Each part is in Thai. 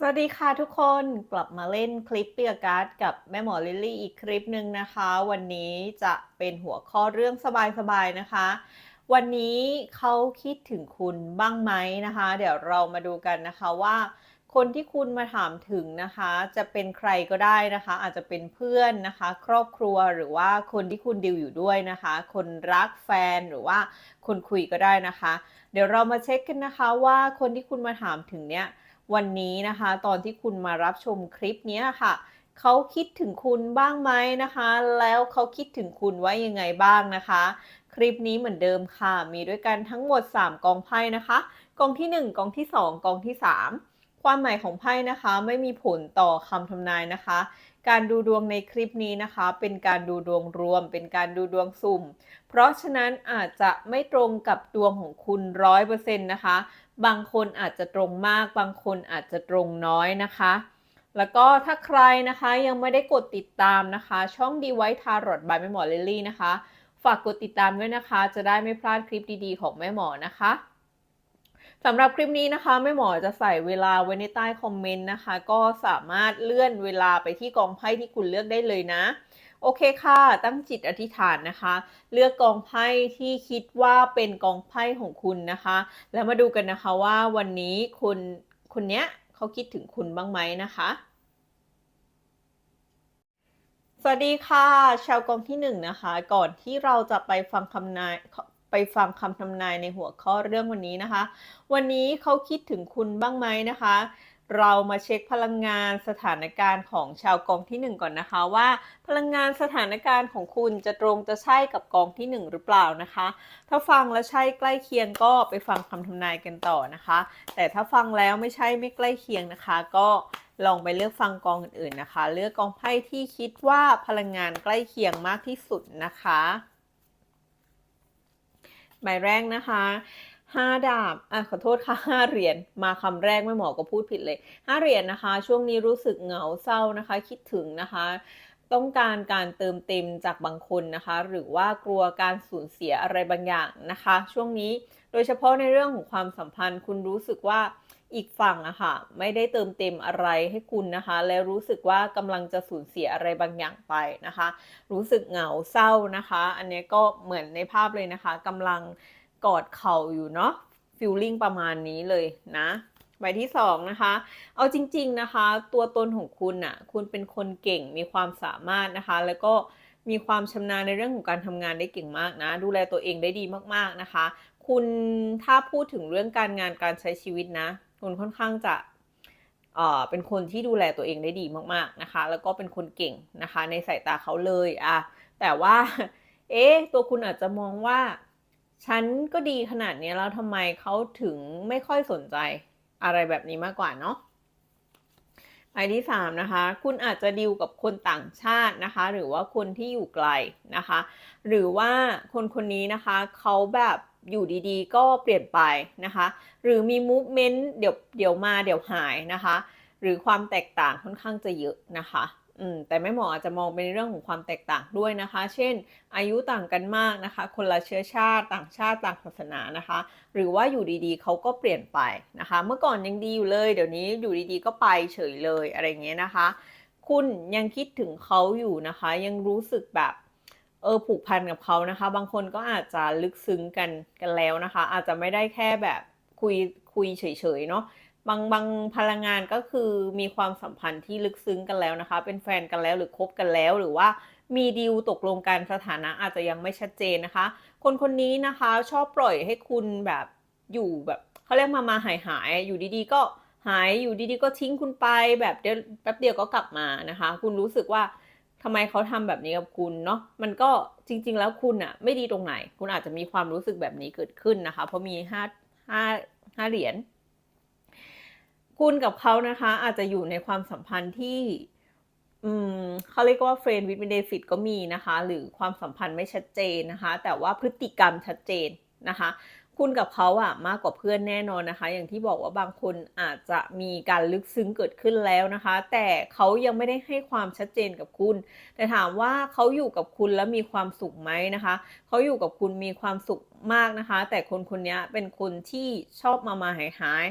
สวัสดีค่ะทุกคนกลับมาเล่นคลิปเปียการ์ดกับแม่หมอลิลลี่อีกคลิปหนึ่งนะคะ วันนี้จะเป็นหัวข้อเรื่องสบายๆนะคะ วันนี้เขาคิดถึงคุณบ้างไหมนะคะ เดี๋ยวเรามาดูกันนะคะว่า คนที่คุณมาถามถึงนะคะ จะเป็นใครก็ได้นะคะ อาจจะเป็นเพื่อนนะคะ ครอบครัวหรือว่าคนที่คุณดิวอยู่ด้วยนะคะ คนรักแฟนหรือว่าคนคุยก็ได้นะคะ เดี๋ยวเรามาเช็คกันนะคะว่าคนที่คุณมาถามถึงเนี้ย วันนี้นะคะ ตอนที่คุณมารับชมคลิปนี้ค่ะเขาคิดถึงคุณบ้างไหมนะคะ แล้วเขาคิดถึงคุณว่ายังไงบ้างนะคะ คลิปนี้เหมือนเดิมค่ะ มีด้วยกันทั้งหมด 3 กองไพ่นะคะ กองที่ 1 กองที่ 2 กองที่ 3 ความหมายของไพ่นะคะไม่มีผลต่อคำทำนายนะคะ การดูดวงในคลิปนี้นะคะ เป็นการดูดวงรวม เป็นการดูดวงสุ่ม เพราะฉะนั้นอาจจะไม่ตรงกับดวงของคุณร้อยเปอร์เซ็นต์นะคะ บางคนอาจจะตรงมาก บางคนอาจจะตรงน้อยนะคะ แล้วก็ถ้าใครนะคะยังไม่ได้กดติดตามนะคะ ช่องดีไวท์ทารอดบายแม่หมอลิลลี่นะคะ ฝากกดติดตามด้วยนะคะ จะได้ไม่พลาดคลิปดีๆ ของแม่หมอนะคะ สำหรับคลิปนี้นะคะแม่หมอจะใส่เวลาไว้ในใต้คอมเมนต์นะคะ ก็สามารถเลื่อนเวลาไปที่กองไพ่ที่คุณเลือกได้เลยนะ โอเคค่ะ ตั้งจิตอธิษฐานนะคะ เลือกกองไพ่ที่คิดว่าเป็นกองไพ่ของคุณนะคะ แล้วมาดูกันนะคะว่าวันนี้คุณคนเนี้ยเขาคิดถึงคุณบ้างไหมนะคะสวัสดีค่ะ ชาวกองที่หนึ่งนะคะ ก่อนที่เราจะไปฟังคำนาย ไปฟังคำทำนายในหัวข้อเรื่องวันนี้นะคะ วันนี้เขาคิดถึงคุณบ้างไหมนะคะ เรามาเช็คพลังงานสถานการณ์ของชาวกองที่ 1 ก่อนนะคะว่า พลังงานสถานการณ์ของคุณจะตรงจะใช่กับกองที่ 1 หรือเปล่านะคะ ถ้าฟังแล้วใช่ใกล้เคียงก็ไปฟังคำทำนายกันต่อนะคะ แต่ถ้าฟังแล้วไม่ใช่ไม่ใกล้เคียงนะคะ ก็ลองไปเลือกฟังกองอื่นๆนะคะ เลือกกองไพ่ที่คิดว่าพลังงานใกล้เคียงมากที่สุดนะคะ ใบแรกนะคะห้าดาบอะขอโทษค่ะห้าเหรียญ มาคำแรกไม่หมอก็พูดผิดเลยห้าเหรียญนะคะ ช่วงนี้รู้สึกเหงาเศร้านะคะ คิดถึงนะคะ ต้องการการเติมเต็มจากบางคนนะคะ หรือว่ากลัวการสูญเสียอะไรบางอย่างนะคะ ช่วงนี้ โดยเฉพาะในเรื่องของความสัมพันธ์ คุณรู้สึกว่า อีกฝั่งอะค่ะ ไม่ได้เติมเต็มอะไรให้คุณนะคะ และรู้สึกว่ากำลังจะสูญเสียอะไรบางอย่างไปนะคะ รู้สึกเหงาเศร้านะคะ อันนี้ก็เหมือนในภาพเลยนะคะกำลังกอดเข่าอยู่เนาะฟิลลิ่งประมาณนี้เลยนะใบที่สองนะคะ เอาจริง ๆนะคะ ตัวตนของคุณอะคุณเป็นคนเก่ง มีความสามารถนะคะ แล้วก็มีความชำนาญในเรื่องของการทำงานได้เก่งมากนะ ดูแลตัวเองได้ดีมากๆนะคะ คุณถ้าพูดถึงเรื่องการงานการใช้ชีวิตนะ คุณค่อนข้างจะเอ่อเป็นคนที่ดูแลตัวเองได้ดีมากๆนะคะ แล้วก็เป็นคนเก่งนะคะ ในสายตาเขาเลยอะแต่ว่า เอ๊ะตัวคุณอาจจะมองว่า ฉันก็ดีขนาดนี้แล้วทำไมเขาถึงไม่ค่อยสนใจอะไรแบบนี้มากกว่าเนาะใบที่3นะคะ คุณอาจจะดิวกับคนต่างชาตินะคะ หรือว่าคนที่อยู่ไกลนะคะ หรือว่าคนคนนี้นะคะเขาแบบ อยู่ดีๆ ก็เปลี่ยนไปนะคะ หรือมีมูฟเมนต์เดี๋ยวเดี๋ยวมาเดี๋ยวหายนะคะ หรือความแตกต่างค่อนข้างจะเยอะนะคะอืมแต่แม่หมออาจจะมองเป็นเรื่องของความแตกต่างด้วยนะคะ เช่น อายุต่างกันมากนะคะ คนละเชื้อชาติต่างชาติต่างศาสนานะคะ หรือว่าอยู่ดีๆเขาก็เปลี่ยนไปนะคะ เมื่อก่อนยังดีอยู่เลย เดี๋ยวนี้อยู่ดีๆก็ไปเฉยเลยอะไรเงี้ยนะคะ คุณยังคิดถึงเขาอยู่นะคะ ยังรู้สึกแบบ เออผูกพันกับเขานะคะ บางคนก็อาจจะลึกซึ้งกันกันแล้วนะคะ อาจจะไม่ได้แค่แบบคุยคุยเฉยๆเนาะบางบางพลังงานก็คือมีความสัมพันธ์ที่ลึกซึ้งกันแล้วนะคะ เป็นแฟนกันแล้วหรือคบกันแล้ว หรือว่ามีดีลตกลงกันสถานะอาจจะยังไม่ชัดเจนนะคะ คนคนนี้นะคะชอบปล่อยให้คุณแบบอยู่แบบเขาเรียกมามาหายหายอยู่ดีๆ ก็หายอยู่ดีๆก็ทิ้งคุณไปแบบเดียวแป๊บเดียวก็กลับมานะคะ คุณรู้สึกว่า ทำไมเขาทำแบบนี้กับคุณเนาะมันก็จริง ๆ แล้วคุณอะไม่ดีตรงไหน คุณอาจจะมีความรู้สึกแบบนี้เกิดขึ้นนะคะ เพราะมีห้าห้าห้าเหรียญคุณกับเขานะคะ อาจจะอยู่ในความสัมพันธ์ที่อืมเขาเรียกว่าเฟรนด์วิดเบเดฟิตก็มีนะคะ หรือความสัมพันธ์ไม่ชัดเจนนะคะ แต่ว่าพฤติกรรมชัดเจนนะคะ คุณกับเขาอะมากกว่าเพื่อนแน่นอนนะคะ อย่างที่บอกว่าบางคนอาจจะมีการลึกซึ้งเกิดขึ้นแล้วนะคะ แต่เขายังไม่ได้ให้ความชัดเจนกับคุณ แต่ถามว่าเขาอยู่กับคุณแล้วมีความสุขไหมนะคะ เขาอยู่กับคุณมีความสุขมากนะคะ แต่คนคนนี้เป็นคนที่ชอบมามาหายหาย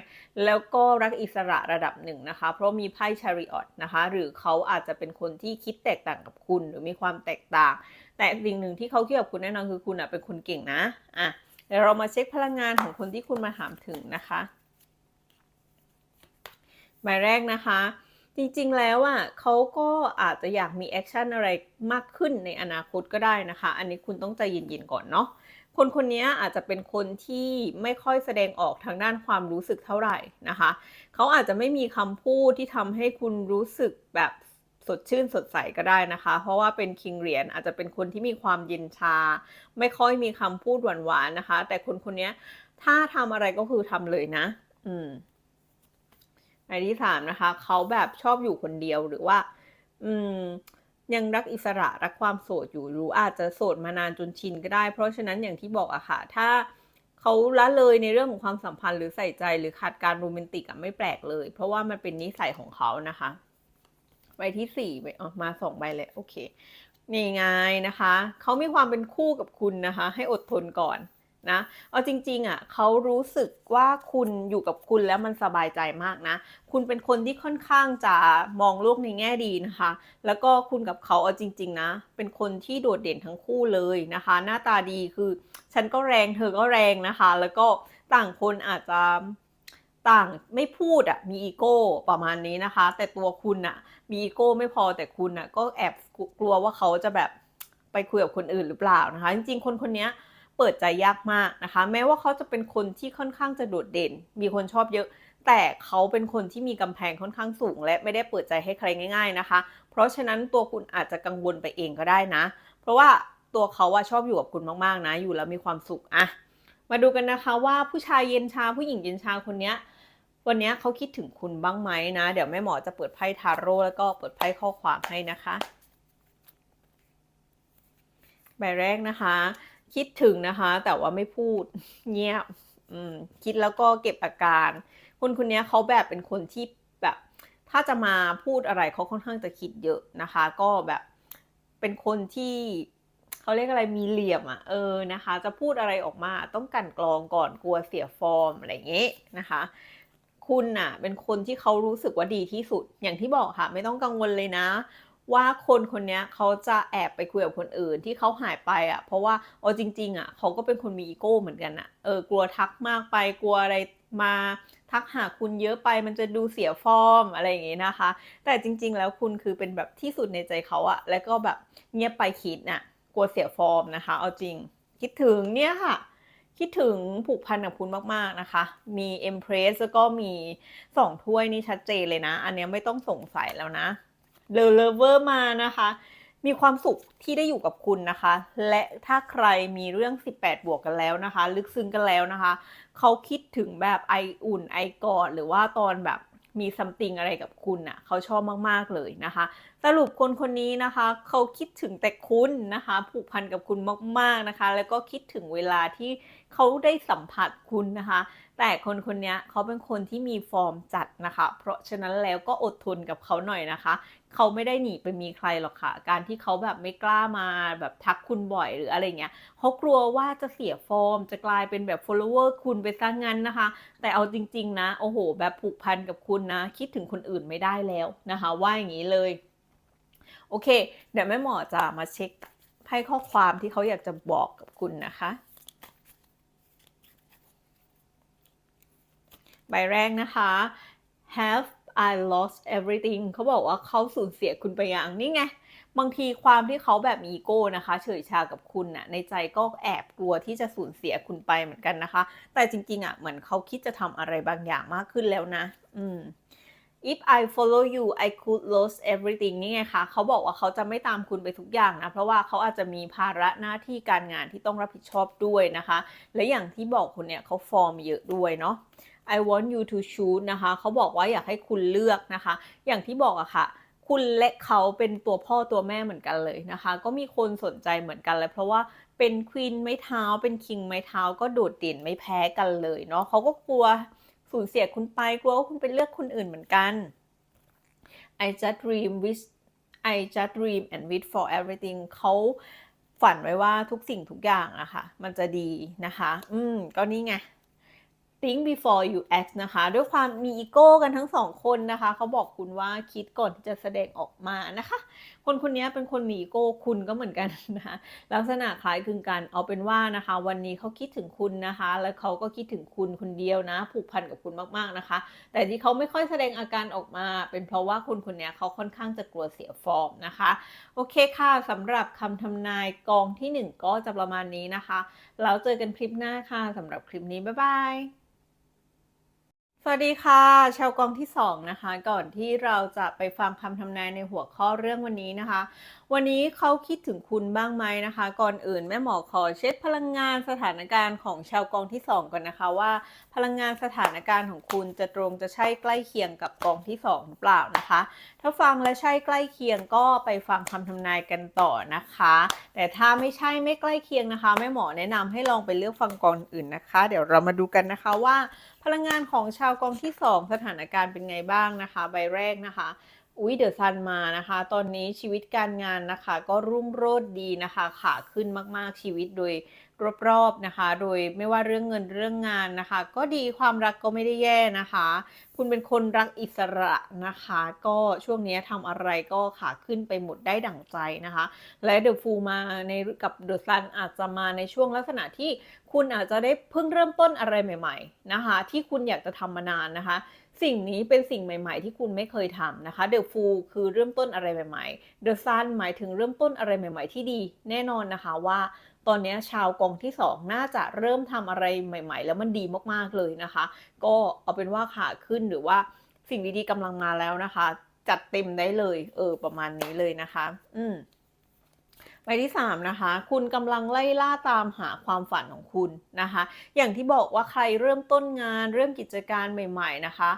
แล้วก็รักอิสระระดับหนึ่งนะคะ เพราะมีไพ่ชาริออตนะคะ หรือเขาอาจจะเป็นคนที่คิดแตกต่างกับคุณ หรือมีความแตกต่าง แต่สิ่งหนึ่งที่เขาคิดกับคุณแน่นอนคือคุณอะเป็นคนเก่งนะอะ เดี๋ยวเรามาเช็คพลังงานของคนที่คุณมาถามถึงนะคะใบแรกนะคะ จริงๆแล้วอะเขาก็อาจจะอยากมีแอคชั่นอะไรมากขึ้นในอนาคตก็ได้นะคะ อันนี้คุณต้องใจเย็นๆก่อนเนาะคนคนนี้อาจจะเป็นคนที่ไม่ค่อยแสดงออกทางด้านความรู้สึกเท่าไหร่นะคะ เขาอาจจะไม่มีคำพูดที่ทำให้คุณรู้สึกแบบ สดชื่นสดใสก็ได้นะคะ เพราะว่าเป็นคิงเหรียญอาจจะเป็นคนที่มีความเย็นชา ไม่ค่อยมีคำพูดหวานๆนะคะ แต่คนคนนี้ถ้าทำอะไรก็คือทำเลยนะ อืมในที่สามนะคะเขาแบบชอบอยู่คนเดียวหรือว่า อืม ยังรักอิสระรักความโสดอยู่หรืออาจจะโสดมานานจนชินก็ได้ เพราะฉะนั้นอย่างที่บอกอะค่ะ ถ้าเขาละเลยในเรื่องของความสัมพันธ์หรือใส่ใจหรือขาดการโรแมนติกอะไม่แปลกเลย เพราะว่ามันเป็นนิสัยของเขานะคะ ใบที่สี่ไปออกมาสองใบเลยโอเค นี่ไงนะคะ เขามีความเป็นคู่กับคุณนะคะ ให้อดทนก่อนนะเอาจริงๆอะเขารู้สึกว่าคุณอยู่กับคุณแล้วมันสบายใจมากนะ คุณเป็นคนที่ค่อนข้างจะมองโลกในแง่ดีนะคะ แล้วก็คุณกับเขาเอาจริง ๆ นะ เป็นคนที่โดดเด่นทั้งคู่เลยนะคะ หน้าตาดีคือ ฉันก็แรงเธอก็แรงนะคะ แล้วก็ต่างคนอาจจะ ต่างไม่พูดอะมีอีโก้ประมาณนี้นะคะ แต่ตัวคุณอะมีอีโก้ไม่พอแต่คุณอะก็แอบกลัวว่าเขาจะแบบไปคุยกับคนอื่นหรือเปล่านะคะ จริงๆ คนคนนี้เปิดใจยากมากนะคะ แม้ว่าเขาจะเป็นคนที่ค่อนข้างจะโดดเด่น มีคนชอบเยอะ แต่เขาเป็นคนที่มีกำแพงค่อนข้างสูง และไม่ได้เปิดใจให้ใครง่าย ๆนะคะ เพราะฉะนั้นตัวคุณอาจจะกังวลไปเองก็ได้นะ เพราะว่าตัวเขาว่าชอบอยู่กับคุณมากๆนะ อยู่แล้วมีความสุขอะมาดูกันนะคะว่าผู้ชายเย็นชาผู้หญิงเย็นชาคนนี้ วันนี้เขาคิดถึงคุณบ้างไหมนะ เดี๋ยวแม่หมอจะเปิดไพ่ทาโร่แล้วก็เปิดไพ่ข้อความให้นะคะ ใบแรกนะคะ คิดถึงนะคะ แต่ว่าไม่พูดเงียบคิดแล้วก็เก็บอาการ คนคนนี้เขาแบบเป็นคนที่แบบ ถ้าจะมาพูดอะไรเขาค่อนข้างจะคิดเยอะนะคะ ก็แบบเป็นคนที่เขาเรียกอะไรมีเหลี่ยมอะ่ะเออนะคะ จะพูดอะไรออกมาต้องกันกรองก่อนกลัวเสียฟอร์มอะไรอย่างเงี้ยนะคะ คุณน่ะ เป็นคนที่เขารู้สึกว่าดีที่สุด อย่างที่บอกค่ะ ไม่ต้องกังวลเลยนะ ว่าคนคนนี้เขาจะแอบไปคุยกับคนอื่นที่เขาหายไปอะ เพราะว่าเอาจริง ๆอะเขาก็เป็นคนมีอีโก้เหมือนกันอะเออกลัวทักมากไปกลัวอะไรมาทักหาคุณเยอะไปมันจะดูเสียฟอร์มอะไรอย่างงี้นะคะ แต่จริง ๆ แล้วคุณคือเป็นแบบที่สุดในใจเขาอะแล้วก็แบบเงียบไปคิดน่ะ กลัวเสียฟอร์มนะคะ เอาจริง คิดถึงเนี่ยค่ะ คิดถึงผูกพันกับคุณมาก ๆ นะคะ มี Empress แล้วก็มีสองถ้วยนี่ชัดเจนเลยนะ อันนี้ไม่ต้องสงสัยแล้วนะเลเลเวอร์มานะคะ มีความสุขที่ได้อยู่กับคุณนะคะ และถ้าใครมีเรื่อง 18 บวกกันแล้วนะคะ ลึกซึ้งกันแล้วนะคะ เขาคิดถึงแบบไออุ่นไอกอดหรือว่าตอนแบบ มีซัมติงอะไรกับคุณน่ะเขาชอบมากๆเลยนะคะ สรุปคนคนนี้นะคะเขาคิดถึงแต่คุณนะคะผูกพันกับคุณมากๆนะคะ แล้วก็คิดถึงเวลาที่เขาได้สัมผัสคุณนะคะ แต่คนคนนี้เขาเป็นคนที่มีฟอร์มจัดนะคะ เพราะฉะนั้นแล้วก็อดทนกับเขาหน่อยนะคะ เขาไม่ได้หนีไปมีใครหรอกค่ะ การที่เขาแบบไม่กล้ามาแบบทักคุณบ่อยหรืออะไรเงี้ยเขากลัวว่าจะเสียฟอร์ม จะกลายเป็นแบบ follower คุณไปซะงั้นนะคะ แต่เอาจริง ๆ นะ โอ้โห แบบผูกพันกับคุณนะ คิดถึงคนอื่นไม่ได้แล้วนะคะ ว่าอย่างนี้เลย โอเค เดี๋ยวแม่หมอจะมาเช็คไพ่ข้อความที่เขาอยากจะบอกกับคุณนะคะ ใบแรกนะคะ have I lost everything เขาบอกว่าเขาสูญเสียคุณไปอย่างนี่ไง บางทีความที่เขาแบบมีโก้นะคะ เฉยชากับคุณน่ะ ในใจก็แอบกลัวที่จะสูญเสียคุณไปเหมือนกันนะคะ แต่จริงๆอะเหมือนเขาคิดจะทำอะไรบางอย่างมากขึ้นแล้วนะ อืม if I follow you I could lose everything นี่ไงคะเขาบอกว่าเขาจะไม่ตามคุณไปทุกอย่างนะ เพราะว่าเขาอาจจะมีภาระหน้าที่การงานที่ต้องรับผิดชอบด้วยนะคะ และอย่างที่บอกคุณเนี่ยเขาฟอร์มเยอะด้วยเนาะ I want you to choose นะคะเขาบอกว่าอยากให้คุณเลือกนะคะ อย่างที่บอกอะค่ะคุณและเขาเป็นตัวพ่อตัวแม่เหมือนกันเลยนะคะ ก็มีคนสนใจเหมือนกันเลยเพราะว่าเป็นควีนไม้เท้าเป็นคิงไม้เท้าก็โดดเด่นไม่แพ้กันเลยเนาะเขาก็กลัว สูญเสียคุณไปกลัวว่าคุณไปเลือกคนอื่นเหมือนกัน I just dream wish I just dream and wish for everything เขาฝันไว้ว่าทุกสิ่งทุกอย่างอะค่ะ มันจะดีนะคะ อืม ก็นี่ไง think before you act นะคะ ด้วยความมีอีโก้กันทั้งสองคนนะคะ เขาบอกคุณว่าคิดก่อนที่จะแสดงออกมานะคะ คนคนนี้เป็นคนมีอีโก้คุณก็เหมือนกันนะคะลักษณะคล้ายคลึงกันเอาเป็นว่านะคะ วันนี้เขาคิดถึงคุณนะคะ แล้วเขาก็คิดถึงคุณคนเดียวนะ ผูกพันกับคุณมากๆนะคะ แต่ที่เขาไม่ค่อยแสดงอาการออกมา เป็นเพราะว่าคนคนนี้เขาค่อนข้างจะกลัวเสียฟอร์มนะคะ โอเคค่ะสำหรับคำทำนายกองที่ 1 ก็จะประมาณนี้นะคะแล้วเจอกันคลิปหน้าค่ะสำหรับคลิปนี้บ๊ายบาย สวัสดีค่ะ ชาวกองที่ 2 นะคะ ก่อนที่เราจะไปฟังคำทำนายในหัวข้อเรื่องวันนี้นะคะวันนี้เขาคิดถึงคุณบ้างไหมนะคะ ก่อนอื่นแม่หมอขอเช็คพลังงานสถานการณ์ของชาวกองที่ 2 ก่อนนะคะว่า พลังงานสถานการณ์ของคุณจะตรงจะใช่ใกล้เคียงกับกองที่2หรือเปล่านะคะ ถ้าฟังและใช่ใกล้เคียงก็ไปฟังคำทำนายกันต่อนะคะ แต่ถ้าไม่ใช่ไม่ใกล้เคียงนะคะแม่หมอแนะนำให้ลองไปเลือกฟังกองอื่นนะคะ เดี๋ยวเรามาดูกันนะคะว่า พลังงานของชาวกองที่ 2 สถานการณ์เป็นไงบ้างนะคะ ใบแรกนะคะ อุ้ยเดอะซันมานะคะ ตอนนี้ชีวิตการงานนะคะ ก็รุ่งโรจน์ดีนะคะ ขาขึ้นมากๆชีวิตโดยรอบๆนะคะ โดยไม่ว่าเรื่องเงินเรื่องงานนะคะ ก็ดีความรักก็ไม่ได้แย่นะคะ คุณเป็นคนรักอิสระนะคะ ก็ช่วงนี้ทำอะไรก็ขาขึ้นไปหมดได้ดั่งใจนะคะ และเดอะฟูมาในกับเดอะซันอาจจะมาในช่วงลักษณะที่คุณอาจจะได้เพิ่งเริ่มต้นอะไรใหม่ ๆนะคะ ที่คุณอยากจะทำมานานนะคะ สิ่งนี้เป็นสิ่งใหม่ ๆ ที่คุณไม่เคยทำนะคะ The Fool คือเริ่มต้นอะไรใหม่ๆ The Sun หมายถึงเริ่มต้นอะไรใหม่ ๆ ที่ดี แน่นอนนะคะว่า ตอนนี้ชาวกองที่ 2 น่าจะเริ่มทำอะไรใหม่ ๆ แล้วมันดีมากๆเลยนะคะ ก็เอาเป็นว่าขาขึ้นหรือว่าสิ่งดีๆกำลังมาแล้วนะคะ จัดเต็มได้เลย เออประมาณนี้เลยนะคะ อืม ใบที่3นะคะ คุณกำลังไล่ล่าตามหาความฝันของคุณนะคะ อย่างที่บอกว่าใครเริ่มต้นงาน เริ่มกิจการใหม่ ๆนะคะ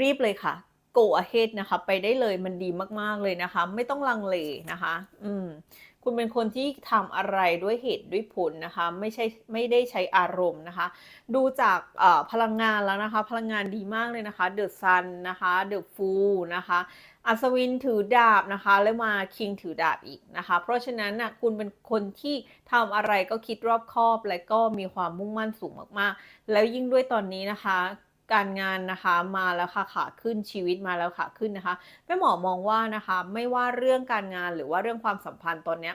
รีบเลยค่ะ go ahead นะคะ ไปได้เลยมันดีมากๆเลยนะคะ ไม่ต้องลังเลนะคะ อืม คุณเป็นคนที่ทำอะไรด้วยเหตุด้วยผลนะคะ ไม่ใช่ไม่ได้ใช้อารมณ์นะคะ ดูจากพลังงานแล้วนะคะ พลังงานดีมากเลยนะคะ The Sun นนะคะ The Fool นะคะอัศวินถือดาบนะคะ แล้วมาคิงถือดาบอีกนะคะ เพราะฉะนั้นนะคุณเป็นคนที่ทำอะไรก็คิดรอบคอบ และก็มีความมุ่งมั่นสูงมากๆ แล้วยิ่งด้วยตอนนี้นะคะ การงานนะคะมาแล้วค่ะขาขึ้นชีวิตมาแล้วขาขึ้นนะคะแม่หมอมองว่านะคะไม่ว่าเรื่องการงานหรือว่าเรื่องความสัมพันธ์ตอนเนี้ย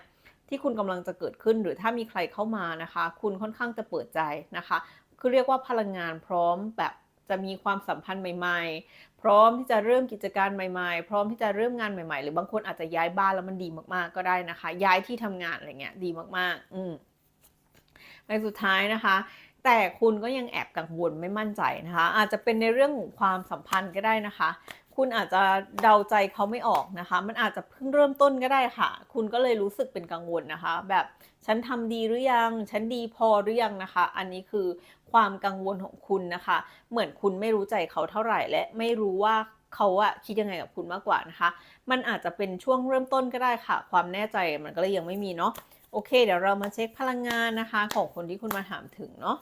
ที่คุณกำลังจะเกิดขึ้นหรือถ้ามีใครเข้ามานะคะ คุณค่อนข้างจะเปิดใจนะคะ คือเรียกว่าพลังงานพร้อมแบบจะมีความสัมพันธ์ใหม่ ๆ พร้อมที่จะเริ่มกิจการใหม่ๆ พร้อมที่จะเริ่มงานใหม่ ๆ หรือบางคนอาจจะย้ายบ้านแล้วมันดีมากๆก็ได้นะคะ ย้ายที่ทำงานอะไรเงี้ยดีมากๆ อืมในสุดท้ายนะคะ แต่คุณก็ยังแอบกังวลไม่มั่นใจนะคะ อาจจะเป็นในเรื่องของความสัมพันธ์ก็ได้นะคะ คุณอาจจะเดาใจเขาไม่ออกนะคะ มันอาจจะเพิ่งเริ่มต้นก็ได้ค่ะ คุณก็เลยรู้สึกเป็นกังวลนะคะ แบบฉันทำดีหรือยัง ฉันดีพอหรือยังนะคะ อันนี้คือความกังวลของคุณนะคะ เหมือนคุณไม่รู้ใจเขาเท่าไหร่ และไม่รู้ว่าเขาอะคิดยังไงกับคุณมากกว่านะคะ มันอาจจะเป็นช่วงเริ่มต้นก็ได้ค่ะ ความแน่ใจมันก็เลยยังไม่มีเนาะ โอเค เดี๋ยวเรามาเช็คพลังงานนะคะ ของคนที่คุณมาถามถึงเนาะ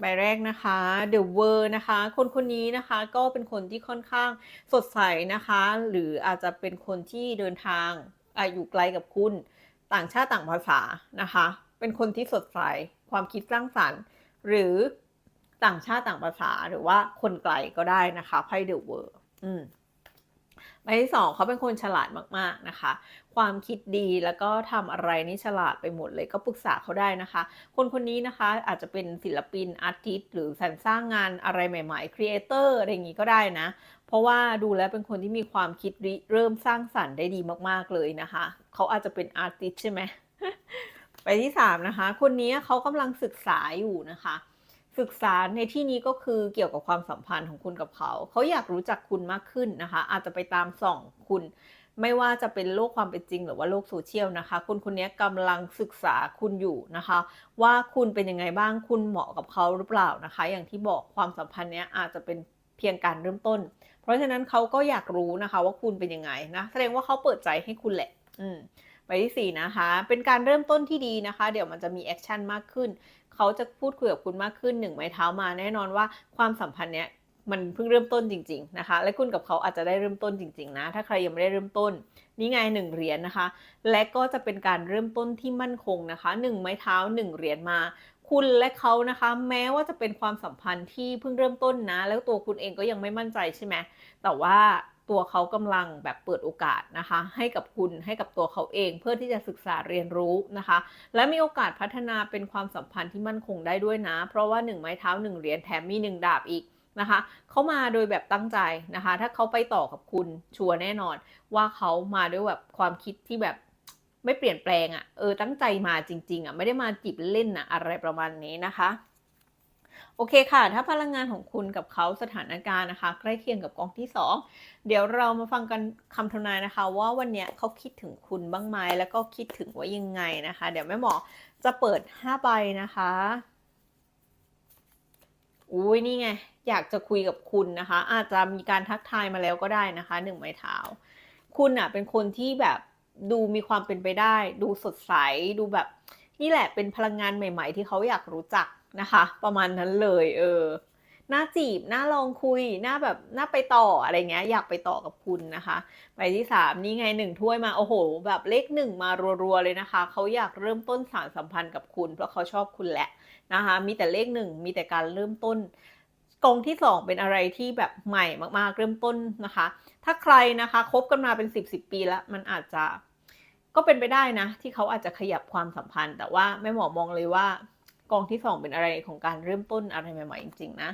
ใบแรกนะคะ The World นะคะ คนคนนี้นะคะก็เป็นคนที่ค่อนข้างสดใสนะคะ หรืออาจจะเป็นคนที่เดินทางออยู่ไกลกับคุณต่างชาติต่างภาษานะคะ เป็นคนที่สดใสความคิดสร้างสรรค์ หรือต่างชาติต่างภาษาหรือว่าคนไกลก็ได้นะคะไพ่ The World อืมใบที่สองเขาเป็นคนฉลาดมาก ๆ นะคะ ความคิดดีแล้วก็ทำอะไรนี่ฉลาดไปหมดเลยก็ปรึกษาเขาได้นะคะ คนคนนี้นะคะอาจจะเป็นศิลปินอาร์ติสต์หรือสรรสร้างงานอะไรใหม่ๆครีเอเตอร์อะไรอย่างนี้ก็ได้นะ เพราะว่าดูแล้วเป็นคนที่มีความคิดริเริ่มสร้างสรรค์ได้ดีมากๆเลยนะคะ เขาอาจจะเป็นอาร์ติสต์ใช่ไหมไปที่สามนะคะ คนนี้เขากำลังศึกษาอยู่นะคะ ศึกษาในที่นี้ก็คือเกี่ยวกับความสัมพันธ์ของคุณกับเขา เขาอยากรู้จักคุณมากขึ้นนะคะ อาจจะไปตามส่องคุณ ไม่ว่าจะเป็นโลกความเป็นจริง หรือว่าโลกโซเชียลนะคะ คุณคนนี้กำลังศึกษาคุณอยู่นะคะ ว่าคุณเป็นยังไงบ้างคุณเหมาะกับเขาหรือเปล่านะคะ อย่างที่บอกความสัมพันธ์เนี้ยอาจจะเป็นเพียงการเริ่มต้น เพราะฉะนั้นเขาก็อยากรู้นะคะว่าคุณเป็นยังไงนะแสดงว่าเขาเปิดใจให้คุณแหละ อืมใบที่ 4 นะคะ เป็นการเริ่มต้นที่ดีนะคะ เดี๋ยวมันจะมีแอคชั่นมากขึ้น เขาจะพูดคุยกับคุณมากขึ้นหนึ่งไม้เท้ามาแน่นอนว่าความสัมพันธ์เนี้ย มันเพิ่งเริ่มต้นจริง ๆนะคะ และคุณกับเขาอาจจะได้เริ่มต้นจริง ๆ นะ ถ้าใครยังไม่ได้เริ่มต้น นี่ไงหนึ่งเหรียญนะคะ และก็จะเป็นการเริ่มต้นที่มั่นคงนะคะหนึ่งไม้เท้าหนึ่งเหรียญมา คุณและเขานะคะ แม้ว่าจะเป็นความสัมพันธ์ที่เพิ่งเริ่มต้นนะ แล้วตัวคุณเองก็ยังไม่มั่นใจใช่ไหมแต่ว่าตัวเขากำลังแบบเปิดโอกาสนะคะ ให้กับคุณให้กับตัวเขาเองเพื่อที่จะศึกษาเรียนรู้นะคะ และมีโอกาสพัฒนาเป็นความสัมพันธ์ที่มั่นคงได้ด้วยนะ เพราะว่า 1 ไม้เท้า 1 เหรียญแถมมี 1 ดาบอีก นะคะเขามาโดยแบบตั้งใจนะคะ ถ้าเขาไปต่อกับคุณชัวร์แน่นอน ว่าเขามาด้วยแบบความคิดที่แบบไม่เปลี่ยนแปลงอะ่ะเออตั้งใจมาจริง ๆอะ่ะไม่ได้มาจีบเล่นนะอะไรประมาณนี้นะคะโอเคค่ะ ถ้าพลังงานของคุณกับเขาสถานการณ์นะคะ ใกล้เคียงกับกองที่ 2 เดี๋ยวเรามาฟังกันคำทนายนะคะ ว่าวันเนี้ยเขาคิดถึงคุณบ้างไหมแล้วก็คิดถึงว่ายังไงนะคะ เดี๋ยวแม่หมอจะเปิด 5 ใบนะคะ อุ้ยนี่ไง อยากจะคุยกับคุณนะคะ อาจจะมีการทักทายมาแล้วก็ได้นะคะหนึ่งไม้เท้า คุณอะเป็นคนที่แบบดูมีความเป็นไปได้ ดูสดใสดูแบบ นี่แหละเป็นพลังงานใหม่ ๆ ที่เขาอยากรู้จักนะคะ ประมาณนั้นเลย เออน่าจีบน่าลองคุยน่าแบบน่าไปต่ออะไรเงี้ย อยากไปต่อกับคุณนะคะใบที่สามนี่ไงหนึ่งถ้วยมาโอ้โห แบบเลขหนึ่งมารัวๆเลยนะคะ เขาอยากเริ่มต้นสารสัมพันธ์กับคุณ เพราะเขาชอบคุณแหละ นะคะมีแต่เลขหนึ่งมีแต่การเริ่มต้นกองที่ 2 เป็นอะไรที่แบบใหม่มากๆ เริ่มต้นนะคะ ถ้าใครนะคะคบกันมาเป็น 10บสปีแล้ว มันอาจจะก็เป็นไปได้นะ ที่เขาอาจจะขยับความสัมพันธ์ แต่ว่าแม่หมอมองเลยว่ากองที่ 2 เป็นอะไรของการเริ่มต้นอะไรใหม่ๆ จริงๆนะ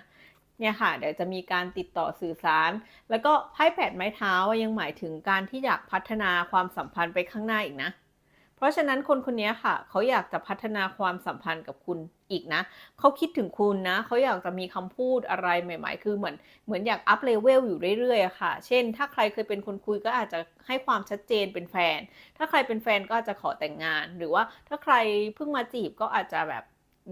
เนี่ยค่ะเดี๋ยวจะมีการติดต่อสื่อสาร แล้วก็ไพ่แปดไม้เท้ายังหมายถึงการที่อยากพัฒนาความสัมพันธ์ไปข้างหน้าอีกนะ เพราะฉะนั้นคนคนนี้ค่ะ เขาอยากจะพัฒนาความสัมพันธ์กับคุณอีกนะ เขาคิดถึงคุณนะ เขาอยากจะมีคำพูดอะไรใหม่ ๆ คือเหมือนเหมือนอยากอัพเลเวลอยู่เรื่อยๆค่ะ เช่น ถ้าใครเคยเป็นคนคุยก็อาจจะให้ความชัดเจนเป็นแฟน ถ้าใครเป็นแฟนก็อาจจะขอแต่งงาน หรือว่าถ้าใครเพิ่งมาจีบก็อาจจะแบบ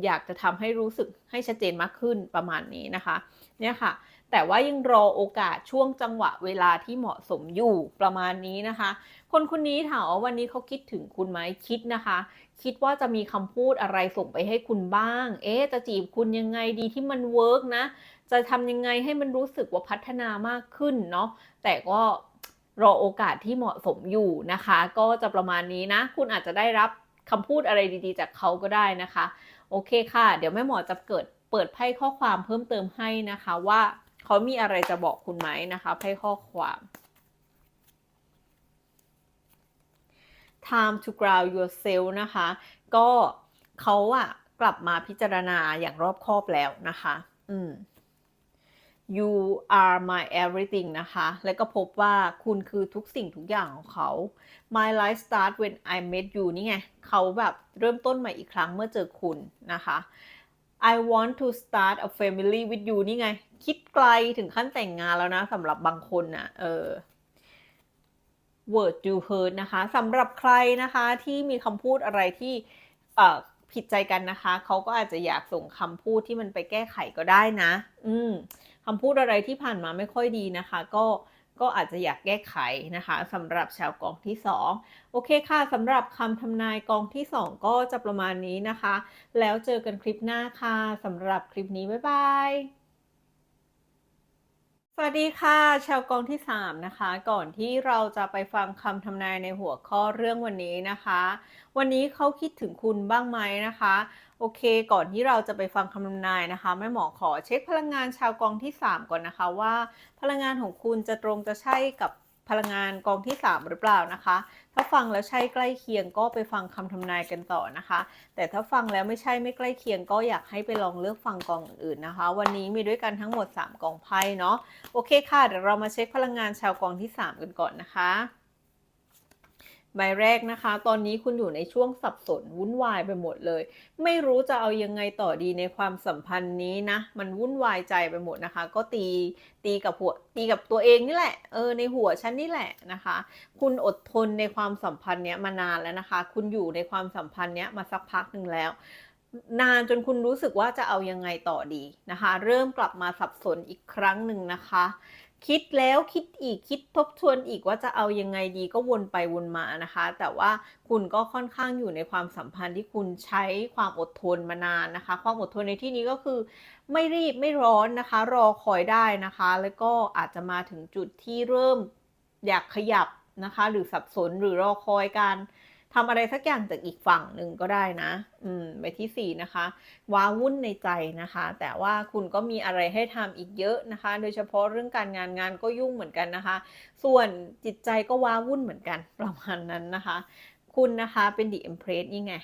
อยากจะทำให้รู้สึกให้ชัดเจนมากขึ้นประมาณนี้นะคะ เนี่ยค่ะ แต่ว่ายังรอโอกาสช่วงจังหวะเวลาที่เหมาะสมอยู่ประมาณนี้นะคะ คนคนนี้ถามว่าวันนี้เขาคิดถึงคุณไหมคิดนะคะ คิดว่าจะมีคำพูดอะไรส่งไปให้คุณบ้าง เอ๊ะจะจีบคุณยังไงดีที่มันเวิร์กนะ จะทำยังไงให้มันรู้สึกว่าพัฒนามากขึ้นเนาะแต่ก็รอโอกาสที่เหมาะสมอยู่นะคะ ก็จะประมาณนี้นะ คุณอาจจะได้รับคำพูดอะไรดีๆ จากเขาก็ได้นะคะ โอเคค่ะ เดี๋ยวแม่หมอจะเกิดเปิดไพ่ข้อความเพิ่มเติมให้นะคะว่าเขามีอะไรจะบอกคุณไหมนะคะไพ่ข้อความ time to ground yourself นะคะ ก็เขาอะกลับมาพิจารณาอย่างรอบคอบแล้วนะคะอืม you are my everything นะคะ แล้วก็พบว่าคุณคือทุกสิ่งทุกอย่างของเขา my life start when I met you นี่ไง เขาแบบเริ่มต้นใหม่อีกครั้งเมื่อเจอคุณนะคะ I want to start a family with you นี่ไง คิดไกลถึงขั้นแต่งงานแล้วนะสำหรับบางคนนะเออ word you heard นะคะสำหรับใครนะคะที่มีคำพูดอะไรที่ผิดใจกันนะคะ เขาก็อาจจะอยากส่งคำพูดที่มันไปแก้ไขก็ได้นะ อืมคำพูดอะไรที่ผ่านมาไม่ค่อยดีนะคะ ก็ก็อาจจะอยากแก้ไขนะคะสำหรับชาวกองที่ 2 โอเคค่ะสำหรับคำทำนายกองที่ 2 ก็จะประมาณนี้นะคะ แล้วเจอกันคลิปหน้าค่ะสำหรับคลิปนี้ บ๊ายบาย สวัสดีค่ะ ชาวกองที่ 3 นะคะ ก่อนที่เราจะไปฟังคำทำนายในหัวข้อเรื่องวันนี้นะคะ วันนี้เขาคิดถึงคุณบ้างไหมนะคะ โอเค ก่อนที่เราจะไปฟังคำทำนายนะคะแม่หมอขอเช็คพลังงานชาวกองที่ 3 ก่อนนะคะว่า พลังงานของคุณจะตรงจะใช่กับพลังงานกองที่ 3 หรือเปล่านะคะ ถ้าฟังแล้วใช่ใกล้เคียงก็ไปฟังคำทำนายกันต่อนะคะ แต่ถ้าฟังแล้วไม่ใช่ไม่ใกล้เคียงก็อยากให้ไปลองเลือกฟังกองอื่นๆนะคะ วันนี้มีด้วยกันทั้งหมด 3กองไพ่เนาะโอเคค่ะเดี๋ยวเรามาเช็คพลังงานชาวกองที่ 3 กันก่อนนะคะ ใบแรกนะคะ ตอนนี้คุณอยู่ในช่วงสับสนวุ่นวายไปหมดเลย ไม่รู้จะเอายังไงต่อดีในความสัมพันธ์นี้นะ มันวุ่นวายใจไปหมดนะคะ ก็ตีตีกับหัวตีกับตัวเองนี่แหละ เออในหัวฉันนี่แหละนะคะ คุณอดทนในความสัมพันธ์เนี้ยมานานแล้วนะคะ คุณอยู่ในความสัมพันธ์เนี้ยมาสักพักหนึ่งแล้วนานจนคุณรู้สึกว่าจะเอายังไงต่อดีนะคะ เริ่มกลับมาสับสนอีกครั้งหนึ่งนะคะ คิดแล้วคิดอีกคิดทบทวนอีกว่าจะเอายังไงดีก็วนไปวนมานะคะ แต่ว่าคุณก็ค่อนข้างอยู่ในความสัมพันธ์ที่คุณใช้ความอดทนมานานนะคะ ความอดทนในที่นี้ก็คือ ไม่รีบไม่ร้อนนะคะ รอคอยได้นะคะ แล้วก็อาจจะมาถึงจุดที่เริ่มอยากขยับนะคะ หรือสับสนหรือรอคอยการ ทำอะไรสักอย่างจากอีกฝั่งหนึ่งก็ได้นะ อืมไปที่สี่นะคะ ว้าวุ่นในใจนะคะ แต่ว่าคุณก็มีอะไรให้ทำอีกเยอะนะคะ โดยเฉพาะเรื่องการงานงานก็ยุ่งเหมือนกันนะคะ ส่วนจิตใจก็ว้าวุ่นเหมือนกันประมาณนั้นนะคะ คุณนะคะเป็นดีเอ็มเพรสนี่ไง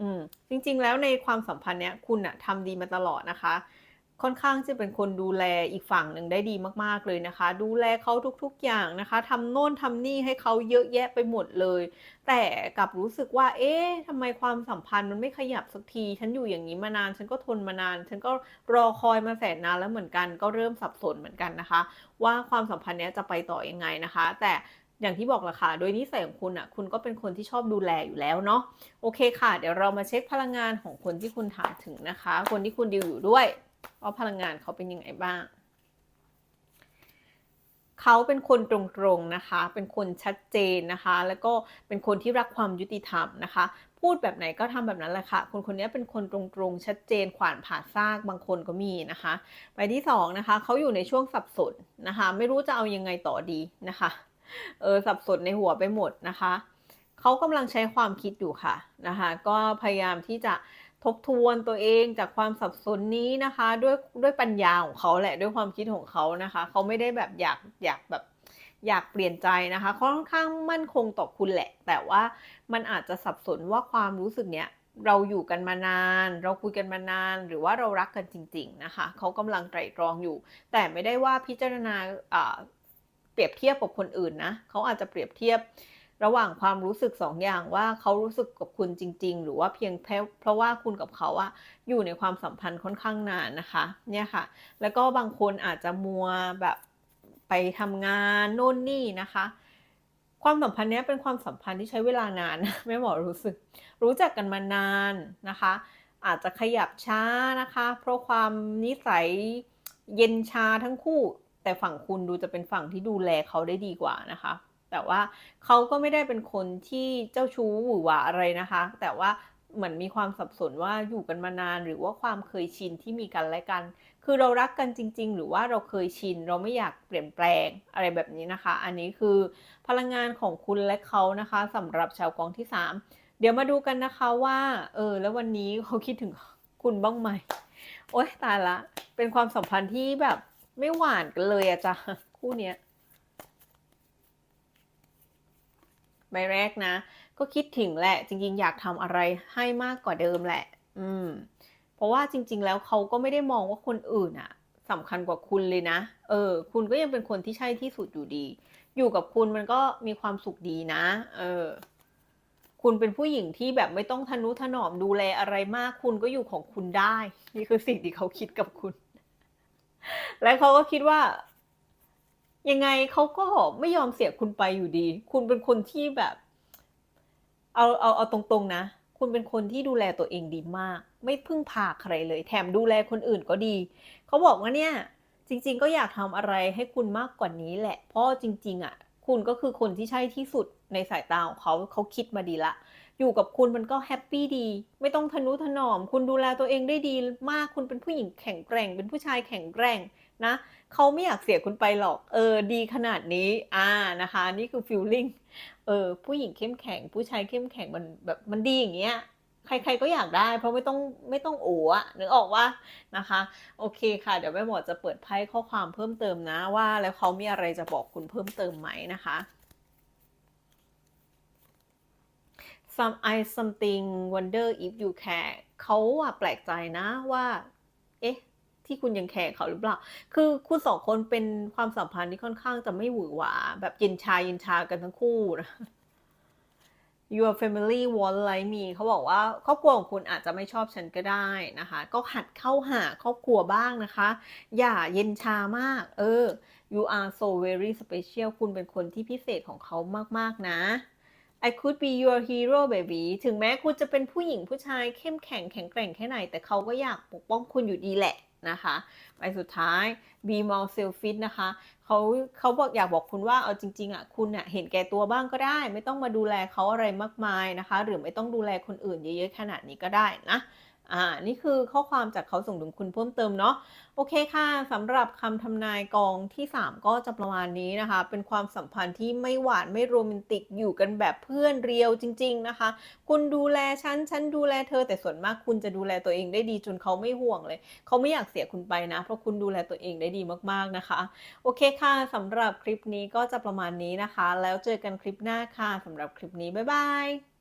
อืมจริงๆแล้วในความสัมพันธ์เนี้ยคุณอะทำดีมาตลอดนะคะ ค่อนข้างจะเป็นคนดูแลอีกฝั่งหนึ่งได้ดีมากๆเลยนะคะ ดูแลเขาทุกๆอย่างนะคะทำโน่นทำนี่ให้เขาเยอะแยะไปหมดเลย แต่กลับรู้สึกว่า เอ๊ะทำไมความสัมพันธ์มันไม่ขยับสักที ฉันอยู่อย่างนี้มานาน ฉันก็ทนมานาน ฉันก็รอคอยมาแสนนานแล้วเหมือนกัน ก็เริ่มสับสนเหมือนกันนะคะ ว่าความสัมพันธ์เนี้ยจะไปต่อยังไงนะคะ แต่อย่างที่บอกละค่ะ โดยนิสัยของคุณอะ คุณก็เป็นคนที่ชอบดูแลอยู่แล้วเนาะ โอเคค่ะ เดี๋ยวเรามาเช็คพลังงานของคนที่คุณถามถึงนะคะ คนที่คุณดิวอยู่ด้วย ว่าพลังงานเขาเป็นยังไงบ้าง เขาเป็นคนตรงๆนะคะ เป็นคนชัดเจนนะคะ แล้วก็เป็นคนที่รักความยุติธรรมนะคะ พูดแบบไหนก็ทำแบบนั้นแหละค่ะ คนคนนี้เป็นคนตรงๆ ชัดเจน ขวานผ่าซากบางคนก็มีนะคะ ไปที่สองนะคะ เขาอยู่ในช่วงสับสนนะคะ ไม่รู้จะเอายังไงต่อดีนะคะ เออสับสนในหัวไปหมดนะคะเขากำลังใช้ความคิดอยู่ค่ะนะคะ ก็พยายามที่จะ ทบทวนตัวเองจากความสับสนนี้นะคะ ด้วยด้วยปัญญาของเขาแหละด้วยความคิดของเขานะคะ เขาไม่ได้แบบอยากอยากแบบอยากเปลี่ยนใจนะคะเขาค่อนข้างมั่นคงต่อคุณแหละ แต่ว่ามันอาจจะสับสนว่าความรู้สึกเนี้ยเราอยู่กันมานาน เราคุยกันมานาน หรือว่าเรารักกันจริง ๆนะคะ เขากำลังไตร่ตรองอยู่ แต่ไม่ได้ว่าพิจารณาเปรียบเทียบกับคนอื่นนะเขาอาจจะเปรียบเทียบ ระหว่างความรู้สึกสองอย่างว่าเขารู้สึกกับคุณจริง ๆ หรือว่าเพียงแค่เพราะว่าคุณกับเขาอะอยู่ในความสัมพันธ์ค่อนข้างนานนะคะ เนี่ยค่ะ แล้วก็บางคนอาจจะมัวแบบไปทำงานโน่นนี่นะคะ ความสัมพันธ์นี้เป็นความสัมพันธ์ที่ใช้เวลานานแม่หมอรู้สึก รู้จักกันมานานนะคะ อาจจะขยับช้านะคะ เพราะความนิสัยเย็นชาทั้งคู่ แต่ฝั่งคุณดูจะเป็นฝั่งที่ดูแลเขาได้ดีกว่านะคะ แต่ว่าเขาก็ไม่ได้เป็นคนที่เจ้าชู้หวือหวาอะไรนะคะ แต่ว่าเหมือนมีความสับสนว่าอยู่กันมานานหรือว่าความเคยชินที่มีกันและกัน คือเรารักกันจริง ๆ หรือว่าเราเคยชิน เราไม่อยากเปลี่ยนแปลงอะไรแบบนี้นะคะ อันนี้คือพลังงานของคุณและเขานะคะสำหรับชาวกองที่ 3 เดี๋ยวมาดูกันนะคะว่าเออแล้ววันนี้เขาคิดถึงคุณบ้างไหมโอ๊ยตายละ เป็นความสัมพันธ์ที่แบบไม่หวานกันเลยอะจ้ะคู่เนี้ย ใบแรกนะ ก็คิดถึงแหละ จริงๆ อยากทำอะไรให้มากกว่าเดิมแหละ อืม เพราะว่าจริง ๆ แล้วเขาก็ไม่ได้มองว่าคนอื่นอะสำคัญกว่าคุณเลยนะ เออ คุณก็ยังเป็นคนที่ใช่ที่สุดอยู่ดี อยู่กับคุณมันก็มีความสุขดีนะ เออ คุณเป็นผู้หญิงที่แบบไม่ต้องทนุถนอมดูแลอะไรมาก คุณก็อยู่ของคุณได้ นี่คือสิ่งที่เขาคิดกับคุณ และเขาก็คิดว่า ยังไงเขาก็ไม่ยอมเสียคุณไปอยู่ดี คุณเป็นคนที่แบบ เอาเอาเอาตรงๆนะ คุณเป็นคนที่ดูแลตัวเองดีมาก ไม่พึ่งพาใครเลย แถมดูแลคนอื่นก็ดี เขาบอกว่าเนี่ย จริง ๆ ก็อยากทำอะไรให้คุณมากกว่านี้แหละ เพราะจริง ๆ อะ คุณก็คือคนที่ใช่ที่สุดในสายตาของเขาเขาคิดมาดีละอยู่กับคุณมันก็แฮปปี้ดี ไม่ต้องทนุถนอม คุณดูแลตัวเองได้ดีมากคุณเป็นผู้หญิงแข็งแกร่ง เป็นผู้ชายแข็งแกร่งนะ เขาไม่อยากเสียคุณไปหรอก เออ ดีขนาดนี้อ่านะคะ นี่คือฟิลลิ่งเออผู้หญิงเข้มแข็ง ผู้ชายเข้มแข็งมันแบบมันดีอย่างเงี้ยใครๆก็อยากได้ เพราะไม่ต้องไม่ต้องโอ้อะนึกออกว่านะคะ โอเคค่ะ เดี๋ยวแม่หมอจะเปิดไพ่ข้อความเพิ่มเติมนะว่า แล้วเขามีอะไรจะบอกคุณเพิ่มเติมไหมนะคะ some I something wonder if you care เขาอะแปลกใจนะว่า เอ๊ะ ที่คุณยังแคร์เขาหรือเปล่า คือคุณสองคนเป็นความสัมพันธ์ที่ค่อนข้างจะไม่หวือหวา แบบเย็นชาเย็นชากันทั้งคู่นะ Your family won't like me เขาบอกว่าครอบครัวของคุณอาจจะไม่ชอบฉันก็ได้นะคะ ก็หัดเข้าหาครอบครัวบ้างนะคะ อย่าเย็นชามาก เออ you are so very special คุณเป็นคนที่พิเศษของเขามาก ๆ นะ I could be your hero baby ถึงแม้คุณจะเป็นผู้หญิงผู้ชายเข้มแข็งแข็งแกร่งแค่ไหน แต่เขาก็อยากปกป้องคุณอยู่ดีแหละ นะคะใบสุดท้าย be more selfish นะคะเขาเขาบอกอยากบอกคุณว่าเอาจริงๆอะคุณอะเห็นแก่ตัวบ้างก็ได้ ไม่ต้องมาดูแลเขาอะไรมากมายนะคะ หรือไม่ต้องดูแลคนอื่นเยอะๆขนาดนี้ก็ได้นะ อ่า นี่คือข้อความจากเขาส่งถึงคุณเพิ่มเติมเนาะ โอเคค่ะสำหรับคำทำนายกองที่ 3 ก็จะประมาณนี้นะคะ เป็นความสัมพันธ์ที่ไม่หวานไม่โรแมนติกอยู่กันแบบเพื่อนเรียวจริง ๆนะคะ คุณดูแลฉัน ฉันดูแลเธอ แต่ส่วนมากคุณจะดูแลตัวเองได้ดีจนเขาไม่ห่วงเลย เขาไม่อยากเสียคุณไปนะ เพราะคุณดูแลตัวเองได้ดีมากๆนะคะ โอเคค่ะสำหรับคลิปนี้ก็จะประมาณนี้นะคะ แล้วเจอกันคลิปหน้าค่ะสำหรับคลิปนี้บ๊ายบาย